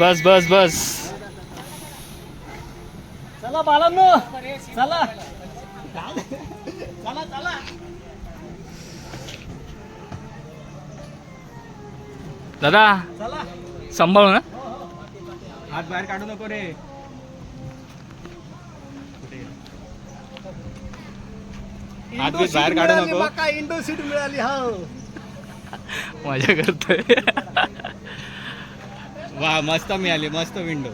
बस बस बस बस. चला बालांनो चला. चला चला. दादा चला. सांभाळू ना? हात बाहेर काढू नको रे. हात बाहेर काढू नको. इंडो सीट मिळाली हो मजा करतोय. वा मस्त मिळाली मस्त विंडो.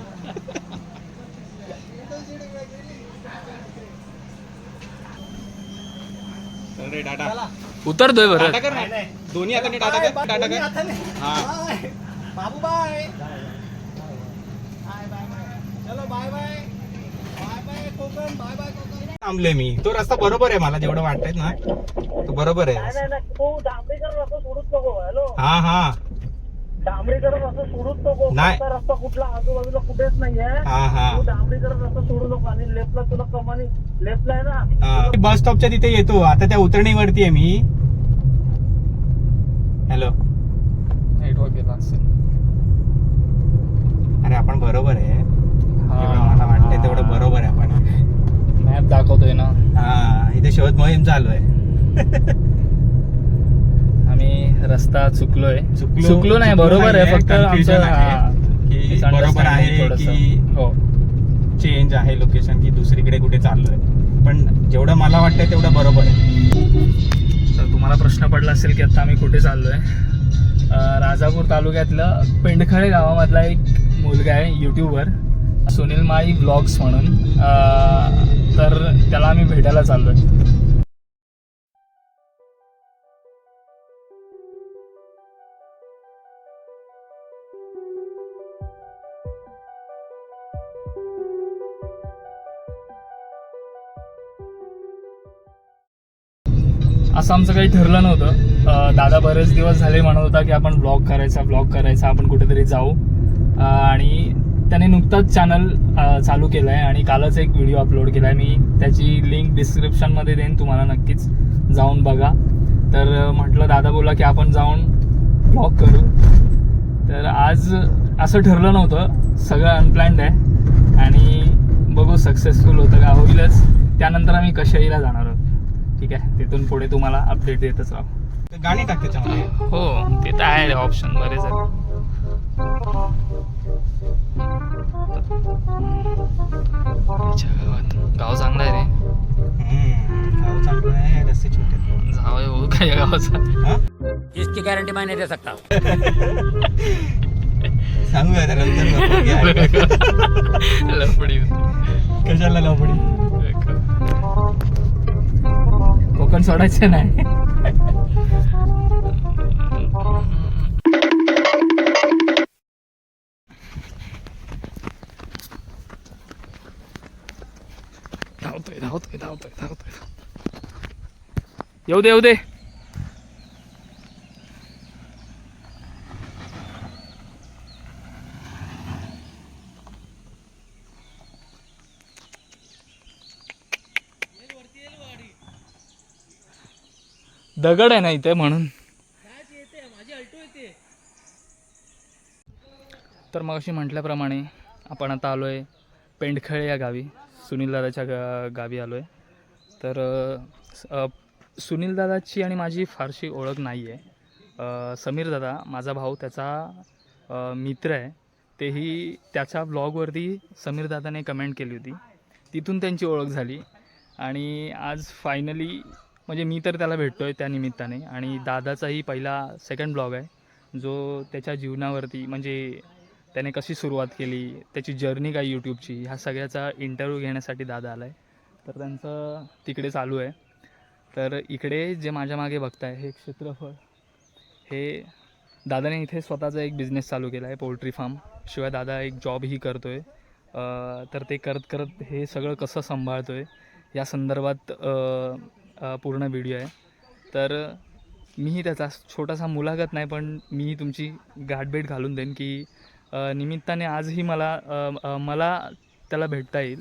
चल रे टाटा उतरतोय बरं. टाटा कर ना. दोन्ही हाताने टाटा कर टाटा कर. हा. बाबू बाय. चलो bye bye. Bye bye Konkan. Bye bye Konkan. थांबले मी. तो रस्ता बरोबर आहे मला जेवढं वाटतंय ना. तो बरोबर आहे. हा हा. डांबरीकर रस्ता सोडूच नको नाही. कोणता रस्ता कुठला आजूबाजूला कुठेच नाहीये. हा हा. तू डांबरीकर रस्ता सोडू नको आणि लेफ्टला तुला कमानी लेफ्टला आहे ना. हा. बस स्टॉपच्या तिथे येतो. आता त्या उतरणीवरती आहे मी. हॅलो नेटवर्क गेला असेल अरे आपण बरोबर आहे. जेवढं मला वाटतंय तेवढं बरोबर आहे आपण. मॅप दाखवतोय ना. हा इथे शोध मोहीम चालू आहे. रस्ता चुकलोय. चुकलो- चुकलो नाही बरोबर आहे फक्त आमचं. हा, बरोबर आहे. की- हो. चेंज आहे लोकेशन की दुसरीकडे कुठे चाललोय. पण जेवढं मला वाटतंय तेवढं बरोबर आहे. तर तुम्हाला प्रश्न पडला असेल की आता आम्ही कुठे चाललोय? राजापूर तालुक्यातलं पेंडखळे गावामधला एक मुलगा आहे यूट्यूबर सुनील माळी ब्लॉग्स म्हणून. तर त्याला आम्ही भेटायला चाललोय. असं आमचं काही ठरलं नव्हतं. दादा बरेच दिवस झाले म्हणत होता की आपण ब्लॉग करायचा ब्लॉग करायचा आपण कुठेतरी जाऊ. आणि त्याने नुकताच चॅनल चालू केलं आहे आणि कालच एक व्हिडिओ अपलोड केला आहे मी त्याची लिंक डिस्क्रिप्शनमध्ये देईन तुम्हाला नक्कीच जाऊन बघा. तर म्हटलं दादा बोला की आपण जाऊन ब्लॉग करू. तर आज असं ठरलं नव्हतं. सगळं अनप्लॅन्ड आहे. आणि बघू सक्सेसफुल होतं का? होईलच. त्यानंतर आम्ही कशाईला जाणार आहोत? ठीक आहे. तिथून पुढे तुम्हाला अपडेट देतच राहू. गाणी टाक त्याच्यामध्ये. हो ते तर आहे ऑप्शन बरेच आहेत. गाव चांगलं आहे रे. हम्म, गाव चांगलं आहे रस्ते छोटे हो काय गावाचा? हा? इसकी गारंटी मैं नहीं दे सकता सांगू का त्याला नंतर नको घ्या. लफडी. होती कशाला लवडी कोकण सोडायचं नाही धावतोय धावतोय धावतोय धावतोय येऊ दे येऊ दे दगड आहे ना इथे म्हणून. तर मग अशी म्हटल्याप्रमाणे आपण आता आलो आहे पेंडखळे या गावी. सुनील दादाच्या गा गावी आलो आहे तर सुनीलदादाची आणि माझी फारशी ओळख नाही आहे समीरदादा माझा भाऊ त्याचा मित्र आहे. तेही त्याच्या ब्लॉगवरती समीरदादाने कमेंट केली होती. तिथून त्यांची ओळख झाली. आणि आज फायनली म्हणजे मी तर त्याला भेटतो आहे त्या निमित्ताने. आणि दादाचाही पहिला सेकंड ब्लॉग आहे. जो त्याच्या जीवनावरती म्हणजे त्याने कशी सुरुवात केली त्याची जर्नी काय यूट्यूबची ह्या सगळ्याचा इंटरव्ह्यू घेण्यासाठी दादा आला आहे तर त्यांचं तिकडे चालू आहे. तर इकडे जे माझ्या मागे बघताय हे क्षेत्रफळ हे दादाने इथे स्वतःचा एक बिझनेस चालू केला आहे पोल्ट्री फार्म शिवाय दादा एक जॉबही करतो आहे तर ते करत करत हे सगळं कसं सांभाळतो आहे या संदर्भात पूर्ण व्हिडिओ आहे. तर मीही त्याचा छोटासा मुलाखत नाही पण मीही तुमची गाठभेट घालून देईन की निमित्ताने आजही मला मला त्याला भेटता येईल.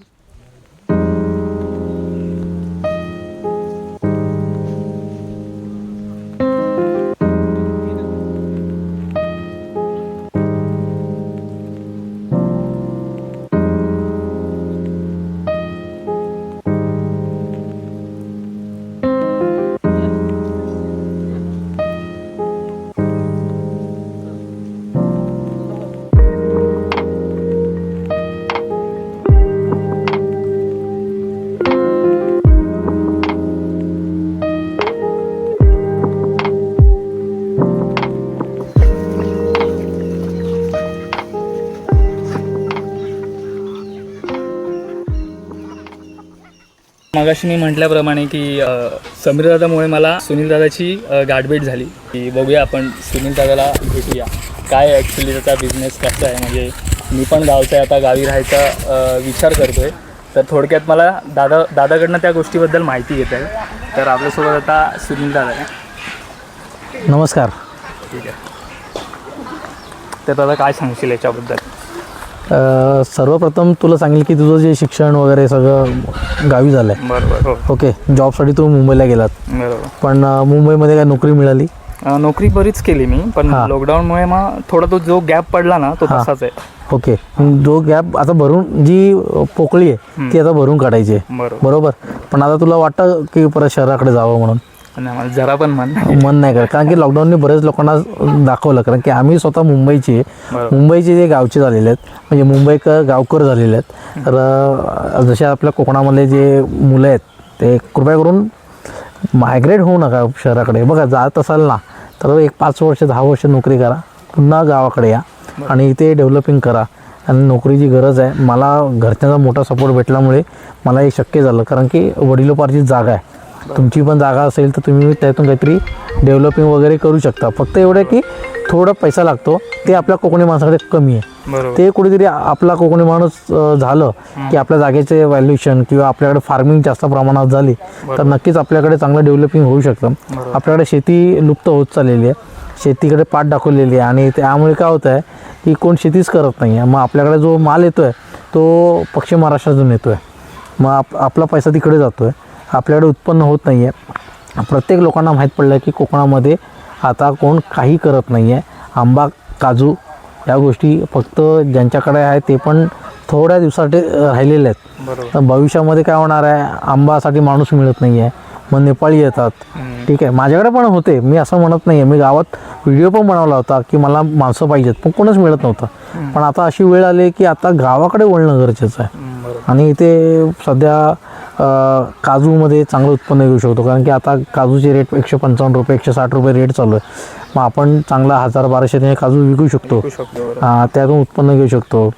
मगाशी मी म्हटल्याप्रमाणे की समीरदादामुळे मला सुनीलदादाची अ, गाठभेट झाली. की बघूया आपण सुनीलदादाला भेटूया. काय ॲक्च्युली त्याचा बिझनेस कसा आहे? म्हणजे मी पण गावचा आहे आता गावी राहायचा विचार करतो आहे तर थोडक्यात मला दादा दादाकडनं त्या गोष्टीबद्दल माहिती घेत आहे. तर आपल्यासोबत आता सुनीलदादा आहे. नमस्कार. ठीक आहे. तर दादा काय सांगशील याच्याबद्दल? अ, सर्वप्रथम तुला सांगेल की तुझं जे शिक्षण वगैरे सगळं गावी झालं आहे बरोबर हो. ओके जॉबसाठी तू मुंबईला गेलात. बरोबर. पण अ, मुंबईमध्ये काय नोकरी मिळाली? अ, नोकरी बरीच केली मी पण हां. लॉकडाऊनमुळे मग थोडा तो जो गॅप पडला ना तो हां. तसाच आहे. ओके जो गॅप आता भरून जी पोकळी आहे ती आता भरून काढायची आहे. बरोबर. बरोबर? पण आता तुला वाटतं की परत शहराकडे जावं म्हणून? आणि मला जरा पण मन मन नाही करत. कारण की लॉकडाऊनने बरेच लोकांना दाखवलं. कारण की आम्ही स्वतः मुंबईचे. बरोबर. मुंबईचे जे गावचे झालेले आहेत म्हणजे मुंबईकर गावकर झालेले आहेत. तर जसे आपल्या कोकणामधले जे मुलं आहेत ते कृपया करून मायग्रेट होऊ नका शहराकडे. बघा जात असाल ना तर एक पाच वर्ष दहा वर्ष नोकरी करा. पुन्हा गावाकडे या आणि इथे डेव्हलपिंग करा. आणि नोकरीची गरज आहे. मला घरच्यांचा मोठा सपोर्ट भेटल्यामुळे मला हे शक्य झालं. कारण की वडिलोपार्जित जागा आहे. तुमची पण जागा असेल तर तुम्ही त्यातून काहीतरी डेव्हलपिंग वगैरे करू शकता. फक्त एवढं की थोडा पैसा लागतो. ते आपल्या कोकणी माणसाकडे कमी आहे. ते कुठेतरी आपला कोकणी माणूस झालं की आपल्या जागेचे व्हॅल्युएशन किंवा आपल्याकडे फार्मिंग जास्त प्रमाणात झाली तर नक्कीच आपल्याकडे चांगलं डेव्हलपिंग होऊ शकतं. आपल्याकडे शेती लुप्त होत चाललेली आहे. शेतीकडे पाठ दाखवलेली आहे आणि त्यामुळे काय होतं आहे की कोण शेतीच करत नाही आहे. मग आपल्याकडे जो माल येतो आहे तो पश्चिम महाराष्ट्रातून येतो आहे मग आप आपला पैसा तिकडे जातो आहे आपल्याकडे उत्पन्न होत नाही आहे प्रत्येक लोकांना माहीत पडलं की कोकणामध्ये आता कोण काही करत नाही आहे आंबा काजू या गोष्टी फक्त ज्यांच्याकडे आहे ते पण थोड्या दिवसासाठी राहिलेले आहेत. तर भविष्यामध्ये काय होणार आहे? आंबासाठी माणूस मिळत नाही आहे मग नेपाळी येतात. ठीक आहे. माझ्याकडे पण होते. मी असं म्हणत नाही आहे मी गावात व्हिडिओ पण बनवला होता की मला माणसं पाहिजेत पण कोणच मिळत नव्हतं. पण आता अशी वेळ आली की आता गावाकडे वळणं गरजेचं आहे. आणि इथे सध्या काजूमध्ये चांगलं उत्पन्न घेऊ शकतो. कारण की आता काजूचे रेट एकशे पंचावन्न रुपये एकशे साठ रुपये रेट चालू आहे. मग आपण चांगला हजार बाराशे काजू विकू शकतो. त्यातून उत्पन्न घेऊ शकतो.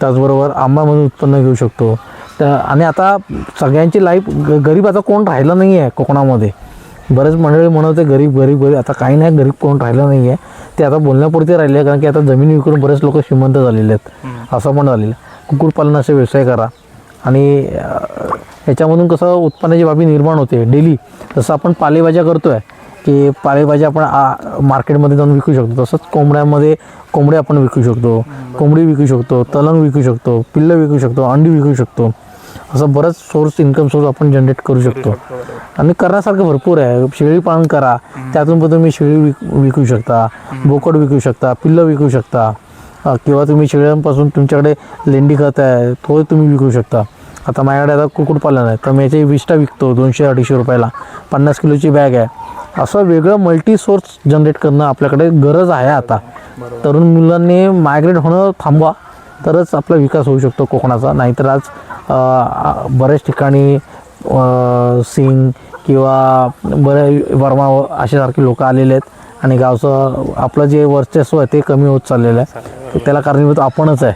त्याचबरोबर आंबामधून उत्पन्न घेऊ शकतो. त्या आणि आता सगळ्यांची लाईफ ग गरीब आता कोण राहिलं नाही आहे कोकणामध्ये. बरेच मंडळी म्हणत होते गरीब गरीब गरीब. आता काही नाही गरीब कोण राहिलं नाही आहे ते आता बोलण्यापुरते राहिले आहे कारण की आता जमीन विकून बरेच लोक श्रीमंत झालेले आहेत. असं पण झालेलं आहे. कुक्कुटपालनाचे व्यवसाय करा. आणि अ, ह्याच्यामधून कसं उत्पन्नाची बाबी निर्माण होते. डेली जसं आपण पालेभाज्या करतो आहे की पालेभाज्या आपण आ- मार्केटमध्ये जाऊन विकू शकतो. तसंच कोंबड्यामध्ये कोंबडे आपण विकू शकतो कोंबडी विकू शकतो तलंग विकू शकतो पिल्लं विकू शकतो अंडी विकू शकतो. असं बरंच सोर्स इन्कम सोर्स आपण जनरेट करू शकतो. आणि करण्यासारखं भरपूर आहे. शेळी पालन करा. त्यातून पण तुम्ही शेळी विक विकू शकता. बोकड विकू शकता. पिल्लं विकू शकता. किंवा तुम्ही शेळ्यांपासून तुमच्याकडे लेंडी खत आहे तो तुम्ही विकू शकता. आता माझ्याकडे आता कुक्कुटपालन आहे तर मी याचे विष्टा विकतो दोनशे अडीचशे रुपयाला. पन्नास किलोची बॅग आहे. असं वेगळं मल्टी सोर्स जनरेट करणं आपल्याकडे गरज आहे आता. तरुण मुलांनी मायग्रेट होणं थांबवा तरच आपला विकास होऊ शकतो कोकणाचा. नाहीतर आज बऱ्याच ठिकाणी सिंग किंवा बरे वर्मा अशासारखे लोक आलेले आहेत. आणि गावचं आपलं जे वर्चस्व आहे ते कमी होत चाललेलं आहे. त्याला कारणीभूत आपणच आहे.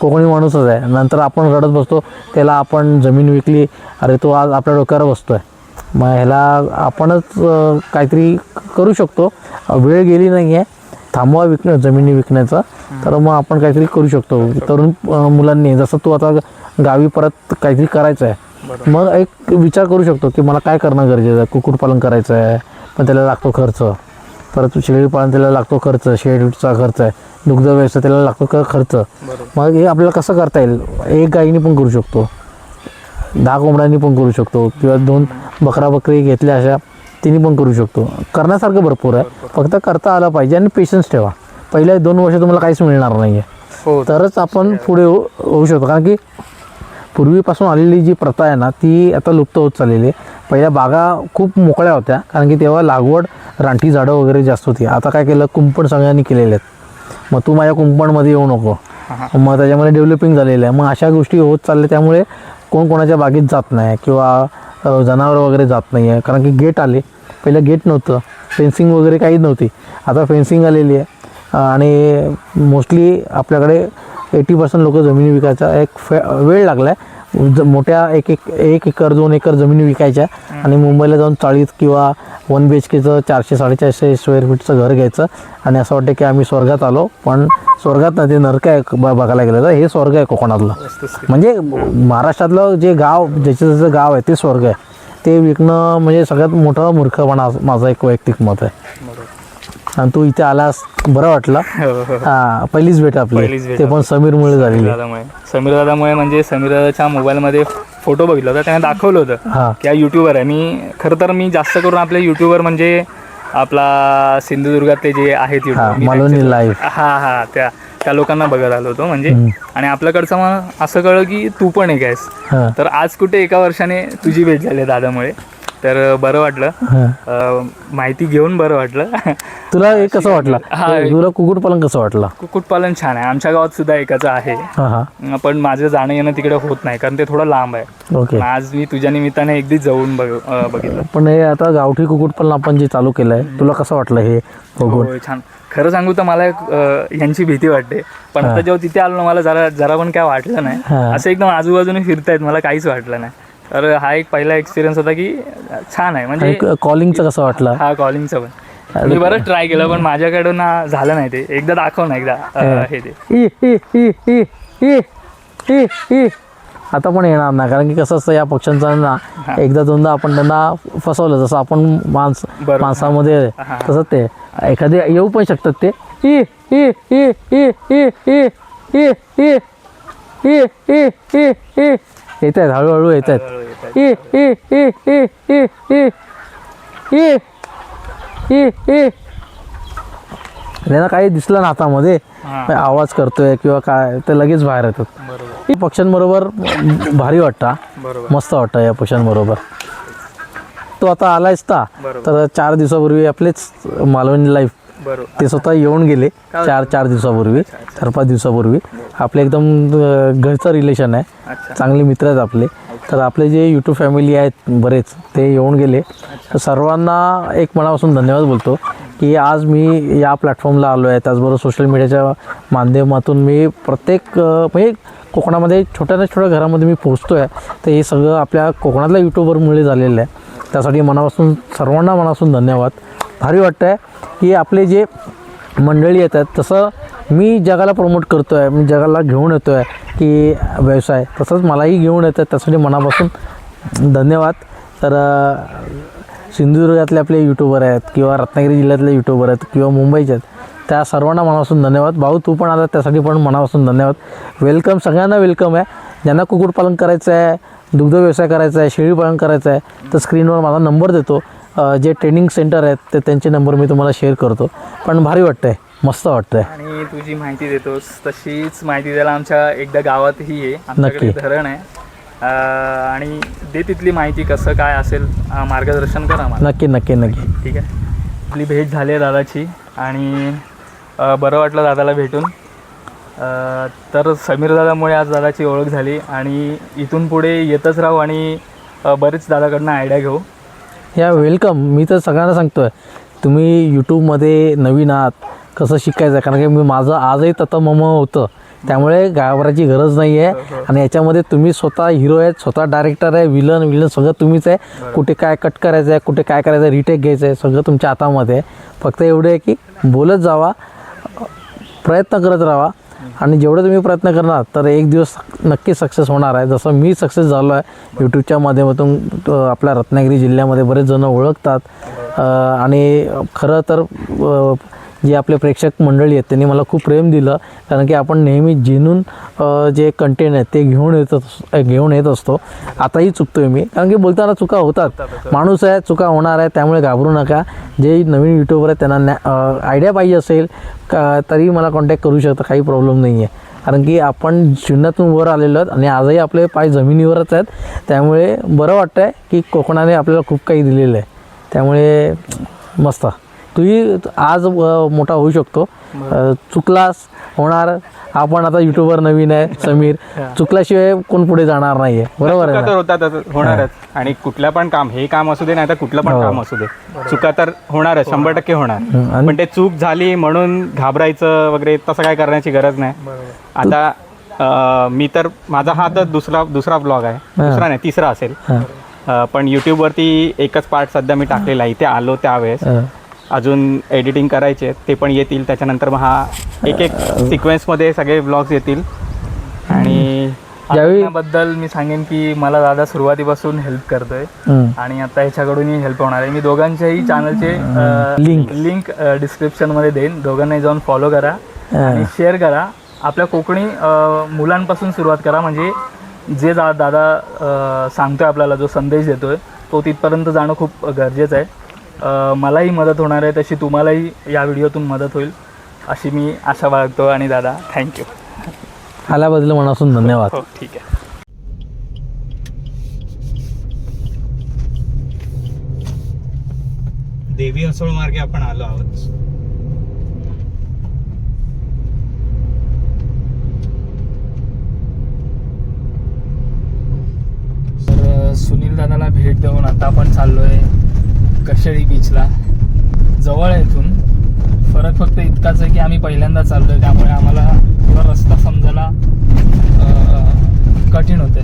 कोकणी माणूसच आहे. नंतर आपण रडत बसतो त्याला आपण जमीन विकली अरे तो आज आपल्या डोक्यावर बसतोय. मग ह्याला आपणच काहीतरी करू शकतो. वेळ गेली नाही आहे थांबवा विकणं जमिनी विकण्याचा. तर मग आपण काहीतरी करू शकतो. तरुण मुलांनी जसं तू आता गावी परत काहीतरी करायचं आहे. मग एक विचार करू शकतो की मला काय करणं गरजेचं आहे? कुक्कुटपालन करायचं आहे. पण त्याला लागतो खर्च. परत शेळी पालन त्याला लागतो खर्च शेळीचा खर्च आहे. दुग्ध व्यवसाय त्याला लागतो क- खर्च. मग हे आपल्याला कसं करता येईल? एक गाईनी पण करू शकतो. दहा कोंबड्यांनी पण करू शकतो. किंवा दोन बकरा बकरी घेतल्या अशा तिन्ही पण करू शकतो. करण्यासारखं भरपूर आहे. फक्त करता आलं पाहिजे आणि पेशन्स ठेवा. पहिल्या दोन वर्ष तुम्हाला काहीच मिळणार नाही आहे हो. तरच आपण पुढे हो- होऊ शकतो. कारण की पूर्वीपासून आलेली जी प्रथा आहे ना ती आता लुप्त होत चाललेली आहे. पहिल्या बागा खूप मोकळ्या होत्या कारण की तेव्हा लागवड रानटी झाडं वगैरे जास्त होती. आता काय केलं कुंपण सगळ्यांनी केलेले आहेत. मग तू माझ्या कुंपणमध्ये येऊ नको. मग त्याच्यामध्ये डेव्हलपिंग झालेलं आहे. मग अशा गोष्टी होत चालल्या त्यामुळे कोण कोणाच्या बागेत जात नाही किंवा जनावरं वगैरे जात नाही आहे कारण की गेट आले. पहिलं गेट नव्हतं. फेन्सिंग वगैरे काहीच नव्हती. आता फेन्सिंग आलेली आहे. आणि मोस्टली आपल्याकडे एटी पर्सेंट लोक जमिनी विकायचा एक फे वेळ लागला आहे मोठ्या एक एक एक एकर दोन एकर जमिनी विकायच्या आणि मुंबईला जाऊन चाळीत किंवा वन बी एच केचं चारशे साडेचारशे स्क्वेअर फीटचं घर घ्यायचं. आणि असं वाटतं की आम्ही स्वर्गात आलो पण स्वर्गात नाही ते नरक आहे ब- बघायला गेलं तर हे स्वर्ग आहे कोकणातलं. म्हणजे महाराष्ट्रातलं जे गाव ज्याचं ज्याचं गाव आहे ते स्वर्ग आहे. ते विकणं म्हणजे सगळ्यात मोठं मूर्खपणा माझं एक वैयक्तिक मत आहे. आणि तू इथे आलास बरं वाटलं. हो, हो. हा. पहिलीच भेट आपली. पहिलीच भेट ते पण समीरमुळे झालेली दादामुळे. समीर दादामुळे म्हणजे समीर दादाच्या मोबाईलमध्ये फोटो बघितला होता त्याने दाखवलं होतं हा. की हा यूट्यूबर आहे. मी खरं तर मी जास्त करून आपले यूट्यूबर म्हणजे आपला सिंधुदुर्गात ते जे आहेत हा YouTuber, मी मालवणी त्यांचे- लाईव्ह हा हा त्या त्या लोकांना बघत आलो होतो म्हणजे. आणि आपल्याकडचं मग असं कळलं की तू पण एक आहेस. हा. तर आज कुठे एका वर्षाने तुझी भेट झाली आहे दादामुळे? तर बरं वाटलं. अं, माहिती घेऊन बरं वाटलं. तुला हे कसं वाटलं. तुला कुक्कुटपालन कसं वाटलं? कुक्कुटपालन छान आहे. आमच्या गावात सुद्धा एकाचं आहे. हा हा. पण माझं जाणं येणं तिकडे होत नाही कारण ते थोडं लांब आहे. ओके. आज मी तुझ्या निमित्ताने एकदी जाऊन बघ अं, बघितलं. पण हे आता गावठी कुक्कुटपालन आपण जे चालू केलं आहे तुला कसं वाटलं हे बघून? होय, छान. खरं सांगू तर मला एक, अं, यांची भीती वाटते. पण आता जेव्हा तिथे आलो ना मला जरा जरा पण काय वाटलं नाही. हा. असं एकदम आजूबाजूने फिरतायत मला काहीच वाटलं नाही. तर हा एक पहिला एक्सपिरियन्स होता की छान आहे म्हणजे कॉलिंगचं कसं वाटलं हा कॉलिंगचं पण मी बरंच ट्राय केलं पण माझ्याकडून ना झालं नाही ते एकदा दाखव ना एकदा हे ते. आता पण येणार नाही कारण की कसं असतं या पक्ष्यांचा ना एकदा दोनदा आपण त्यांना फसवलं जसं आपण माणस. माणसामध्ये हा. तसंच ते एखादे येऊ पण शकतात ते इ, येत आहेत हळूहळू येत आहेत. त्यांना काही दिसलं ना हातामध्ये. आवाज करतोय किंवा काय? ते लगेच बाहेर येतात. बरोबर. पक्ष्यांबरोबर भारी वाटतं मस्त वाटतं या पक्ष्यांबरोबर. तो आता आलायच ता. तर चार दिवसापूर्वी आपलेच मालवणी लाईफ ते स्वतः येऊन गेले चार चार दिवसापूर्वी चार पाच दिवसापूर्वी. आपले एकदम घरचं रिलेशन आहे. चांगले मित्र आहेत आपले. तर आपले जे यूट्यूब फॅमिली आहेत बरेच ते येऊन गेले. तर सर्वांना एक मनापासून धन्यवाद बोलतो की आज मी या प्लॅटफॉर्मला आलो आहे त्याचबरोबर सोशल मीडियाच्या माध्यमातून मी प्रत्येक म्हणजे कोकणामध्ये छोट्या ना छोट्या घरामध्ये मी पोचतो आहे तर हे सगळं आपल्या कोकणातल्या यूट्यूबरमुळे झालेलं आहे. त्यासाठी मनापासून सर्वांना मनापासून धन्यवाद. भारी वाटतं आहे की आपले जे मंडळी येतात. तसं मी जगाला प्रमोट करतो आहे मी जगाला घेऊन येतो आहे की व्यवसाय. तसंच मलाही घेऊन येतं त्यासाठी मनापासून धन्यवाद. तर सिंधुदुर्गातले आपले यूट्यूबर आहेत किंवा रत्नागिरी जिल्ह्यातले यूट्यूबर आहेत किंवा मुंबईचे आहेत त्या सर्वांना मनापासून धन्यवाद. भाऊ तू पण आला त्यासाठी पण मनापासून धन्यवाद. वेलकम सगळ्यांना वेलकम आहे. ज्यांना कुक्कुटपालन करायचं आहे दुग्ध व्यवसाय करायचा आहे शेळीपालन करायचं आहे तर स्क्रीनवर माझा नंबर देतो. जे ट्रेनिंग सेंटर आहेत ते त्यांचे नंबर मी तुम्हाला शेअर करतो. पण भारी वाटतं आहे मस्त वाटतं आहे आणि तू जी माहिती देतोस तशीच माहिती द्यायला आमच्या एकदा गावातही आहे आमच्याकडे नक्की. धरण आहे. आणि दे तिथली माहिती कसं काय असेल मार्गदर्शन करा मला नक्की नक्की नक्की. ठीक आहे. आपली भेट झाली आहे दादाची आणि बरं वाटलं दादाला भेटून. तर समीर दादामुळे आज दादाची ओळख झाली आणि इथून पुढे येतच राहू आणि बरेच दादाकडनं आयडिया घेऊ. या वेलकम मी तर सगळ्यांना सांगतो आहे तुम्ही यूट्यूबमध्ये नवीन आहात कसं शिकायचं आहे कारण की मी माझं आजही ततं मम होतं. त्यामुळे घाबरायची गरज नाही आहे आणि याच्यामध्ये तुम्ही स्वतः हिरो आहेत स्वतः डायरेक्टर आहे विलन विलन सगळं तुम्हीच आहे. कुठे काय कट करायचं आहे कुठे काय करायचं आहे रिटेक घ्यायचं आहे सगळं तुमच्या हातामध्ये आहे. फक्त एवढं आहे की बोलत जावा प्रयत्न करत राहा. आणि जेवढे तुम्ही प्रयत्न करणार तर एक दिवस नक्की सक्सेस होणार आहे. जसं मी सक्सेस झालो आहे यूट्यूबच्या माध्यमातून आपल्या रत्नागिरी जिल्ह्यामध्ये बरेच जण ओळखतात. आणि खरं तर जे आपले प्रेक्षक मंडळी आहेत त्यांनी मला खूप प्रेम दिलं. कारण की आपण नेहमी जिनून जे कंटेंट आहेत ते घेऊन येत अस- घेऊन येत असतो. आताही चुकतो आहे मी. कारण की बोलताना चुका होतात. माणूस आहे चुका होणार आहे त्यामुळे घाबरू नका. जे नवीन यूट्यूबर आहेत त्यांना आयडिया पाहिजे असेल का तरी मला कॉन्टॅक्ट करू शकता काही प्रॉब्लेम नाही आहे कारण की आपण शून्यातून वर आलेलो आहेत आणि आजही आपले पाय जमिनीवरच आहेत. त्यामुळे बरं वाटतं आहे की कोकणाने आपल्याला खूप काही दिलेलं आहे. त्यामुळे मस्त. तूही आज मोठा होऊ शकतो. चुकलास होणार. आपण आता युट्यूबर नवीन आहे समीर. चुकल्याशिवाय कोण पुढे जाणार नाही आहे बरोबर आहे होतातच होणारच. आणि कुठलं पण काम हे काम असू दे नाही तर कुठलं पण हो. काम असू दे. चुका तर होणारच शंभर टक्के होणार. हं, पण ते चूक झाली म्हणून घाबरायचं वगैरे तसं काय करण्याची गरज नाही. आता मी तर माझा हा तर दुसरा दुसरा ब्लॉग आहे. दुसरा नाही तिसरा असेल. हां. पण यूट्यूबवरती एकच पार्ट सध्या मी टाकलेला आहे. इथे आलो त्यावेळेस. हां. अजून एडिटिंग करायचे ते पण येतील. त्याच्यानंतर मग हा एक एक सिक्वेन्समध्ये सगळे ब्लॉग्स येतील. आणि बद्दल मी सांगेन की मला दादा सुरुवातीपासून हेल्प करतोय. आणि आता ह्याच्याकडूनही हेल्प होणार आहे. मी दोघांच्याही चॅनलचे Link. लिंक डिस्क्रिप्शनमध्ये देईन. दोघांनाही जाऊन फॉलो करा. आणि शेअर करा. आपल्या कोकणी मुलांपासून सुरुवात करा. म्हणजे जे दादा सांगतोय आपल्याला जो संदेश देतोय तो तिथपर्यंत जाणं खूप गरजेचं आहे. मलाही मदत होणार आहे तशी तुम्हालाही या व्हिडिओतून मदत होईल अशी मी आशा बाळगतो आणि दादा थँक्यू आल्याबद्दल मनापासून धन्यवाद. हो ठीक आहे. देवी असोळ मार्गे आपण आलो आहोत. तर सुनील दादाला भेट देऊन आता आपण चाललोय. कशेळी बीचला जवळ आहे इथून. फरक फक्त इतकाच आहे की आम्ही पहिल्यांदा चाललो आहे त्यामुळे आम्हाला थोडा रस्ता समजायला कठीण होते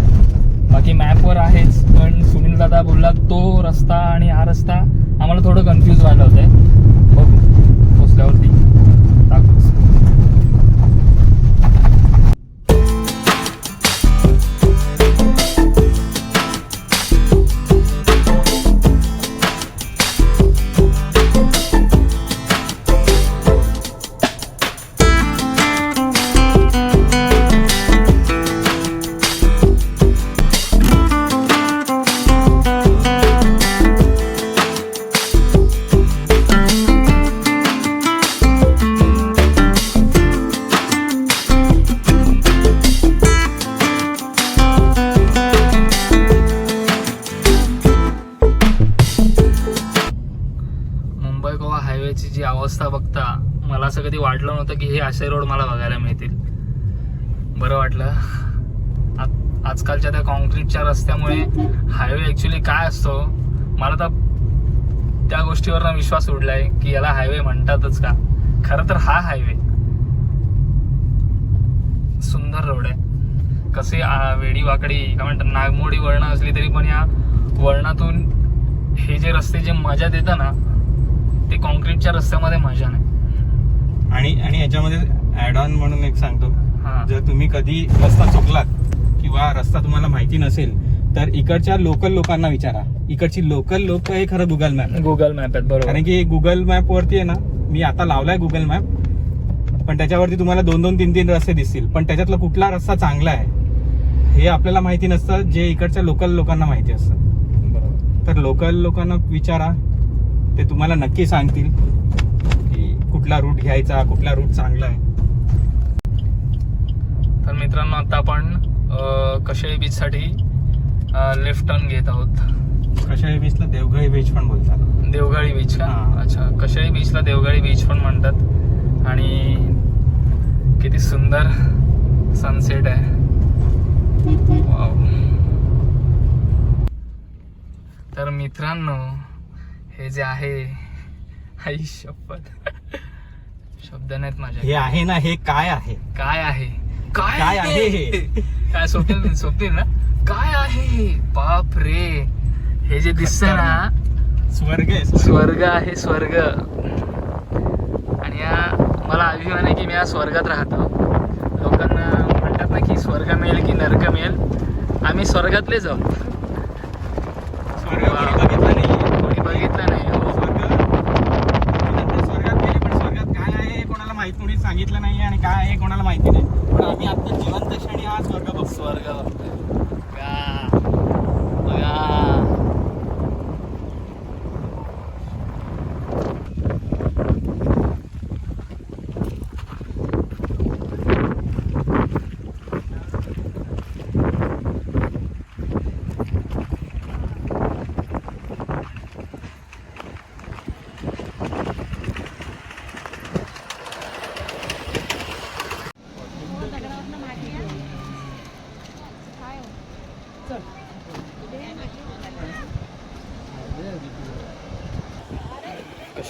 बाकी मॅपवर आहेच पण सुनील दादा बोलला तो रस्ता आणि हा रस्ता आम्हाला थोडं कन्फ्यूज व्हायला होतंय. बघू पोचल्यावरती. असे रोड मला बघायला मिळतील. बरं वाटलं. आजकालच्या त्या कॉन्क्रीटच्या रस्त्यामुळे हायवे ॲक्च्युली काय असतो मला तर त्या गोष्टीवर विश्वास उडलाय की याला हायवे म्हणतातच का? खरं तर हा हायवे सुंदर रोड आहे. कसे वेडी वाकडी काय म्हणतात नागमोडी वळणं असली तरी पण या वळणातून हे जे रस्ते जे मजा देतं ना ते कॉन्क्रीटच्या रस्त्यामध्ये मजा नाही. आणि आणि याच्यामध्ये ऍड ऑन म्हणून एक सांगतो. जर तुम्ही कधी रस्ता चुकलात किंवा रस्ता तुम्हाला माहिती नसेल तर इकडच्या लोकल लोकांना विचारा. इकडची लोकल लोक हे खरं गुगल मॅप गुगल मॅप आहेत बरोबर. कारण की गुगल मॅप वरती आहे ना मी आता लावलाय गुगल मॅप पण त्याच्यावरती तुम्हाला दोन दोन तीन तीन रस्ते दिसतील. पण त्याच्यातला कुठला रस्ता चांगला आहे हे आपल्याला माहिती नसतं जे इकडच्या लोकल लोकांना माहिती असतं. बरोबर. तर लोकल लोकांना विचारा ते तुम्हाला नक्की सांगतील. कुठला रूट घ्यायचा कुठला रूट चांगला आहे? तर मित्रांनो आता आपण अ, कशेळी बीचसाठी लेफ्ट टर्न घेत आहोत. कशा बीचला देवघळी बीच पण बोलतात. देवगाळी बीच का? हा. अच्छा कशेळी बीचला देवगाळी बीच पण म्हणतात. आणि किती सुंदर सनसेट आहे. वाव. तर मित्रांनो हे जे आहे आई शपथ. शब्द नाहीत माझ्या हे आहे ना हे काय आहे? काय आहे? काय काय आहे? हे? काय सोपतील सोपतील ना? काय आहे? हे? बाप रे हे जे दिसतंय ना स्वर्ग आहे स्वर्ग. स्वर्ग आहे स्वर्ग. आणि या मला अभिमान आहे की मी या स्वर्गात राहतो. लोकांना म्हणतात ना की स्वर्ग मिळेल की नरक मिळेल. आम्ही स्वर्गातले जाऊ. स्वर्ग कोणी बघितला नाही कोणी बघितलं नाही हो. स्वर्ग नंतर स्वर्गात गेले पण स्वर्गात काय आहे हे कोणाला माहीत कोणी सांगितलं नाही आणि काय आहे हे कोणाला माहिती नाही पण आम्ही आता जिवंत क्षणी हा स्वर्ग बघ स्वर्ग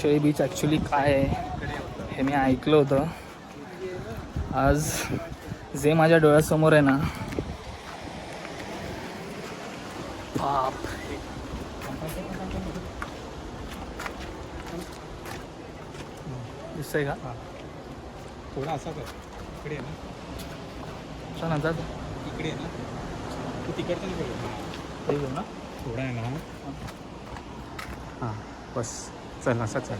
कशेळी बीच ॲक्च्युली काय आहे हे मी ऐकलं होतं. आज जे माझ्या डोळ्यासमोर आहे ना बाप दिसतंय का? थोडा असा कर. इकडे आहे ना. चला इकडे आहे ना. तू तिकडचं नाही ना. थोडा आहे ना. हां बस. चल असा चल.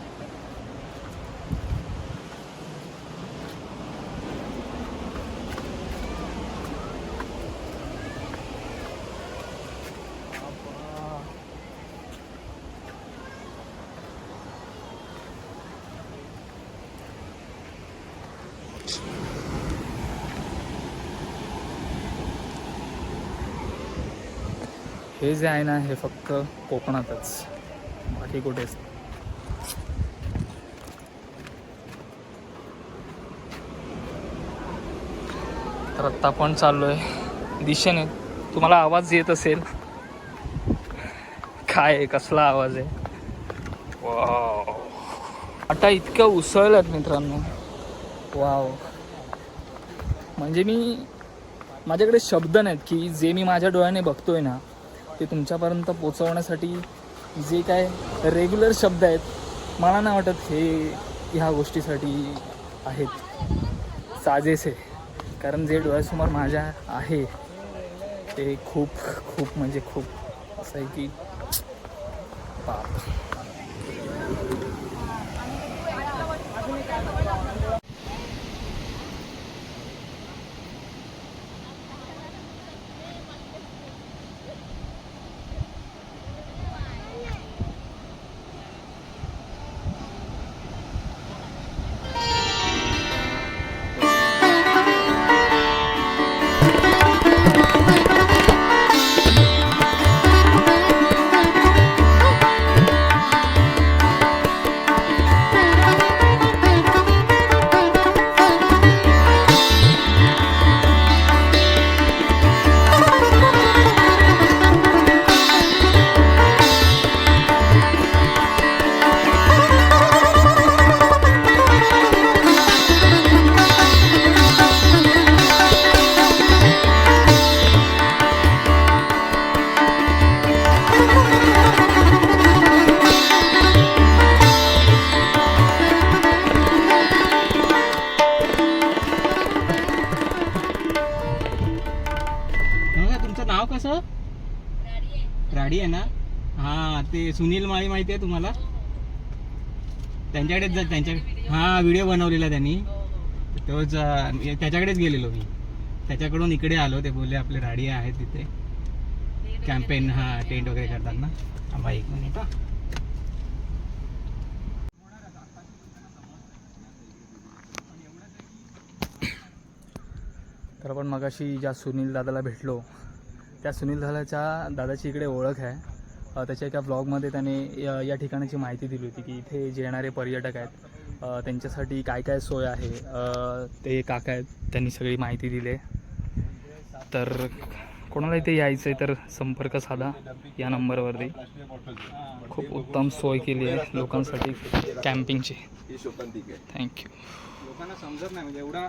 हे जे आहे ना हे फक्त कोकणातच. बाकी कुठेच तर आत्ता आपण चाललो आहे दिशेने. तुम्हाला आवाज येत असेल. काय आहे, कसला आवाज आहे? वाव. आता इतकं उसळलं मित्रांनो. वाव म्हणजे मी माझ्याकडे शब्द नाहीत की जे मी माझ्या डोळ्याने बघतोय ना ते तुमच्यापर्यंत पोचवण्यासाठी जे काय रेग्युलर शब्द आहेत मला नाही वाटत हे ह्या गोष्टीसाठी आहेत. साजेसे. कारण जे डोळ्यासमोर माझ्या आहे ते खूप खूप म्हणजे खूप असं आहे की बाप. त्यांच्याकडेच जा त्यांच्या हा व्हिडिओ बनवलेला त्यांनी. तोच अं, त्याच्याकडेच गेलेलो मी. त्याच्याकडून इकडे आलो ते बोलले आपले राडी आहेत तिथे कॅम्पेन हा टेंट वगैरे करतात ना. थांबा एक मिनिट हा. तर आपण मगाशी ज्या सुनील दादाला भेटलो त्या सुनील दादाच्या दादाची इकडे ओळख आहे. त्याच्या एका ब्लॉगमध्ये त्याने या या ठिकाणाची माहिती दिली होती की इथे जे येणारे पर्यटक आहेत त्यांच्यासाठी काय काय सोय आहे ते काका आहेत त्यांनी सगळी माहिती दिली आहे. तर कोणाला इथे यायचं आहे तर संपर्क साधा या नंबरवरती. खूप उत्तम सोय केली आहे लोकांसाठी कॅम्पिंगची. थँक्यू लोकांना समजत नाही म्हणजे एवढा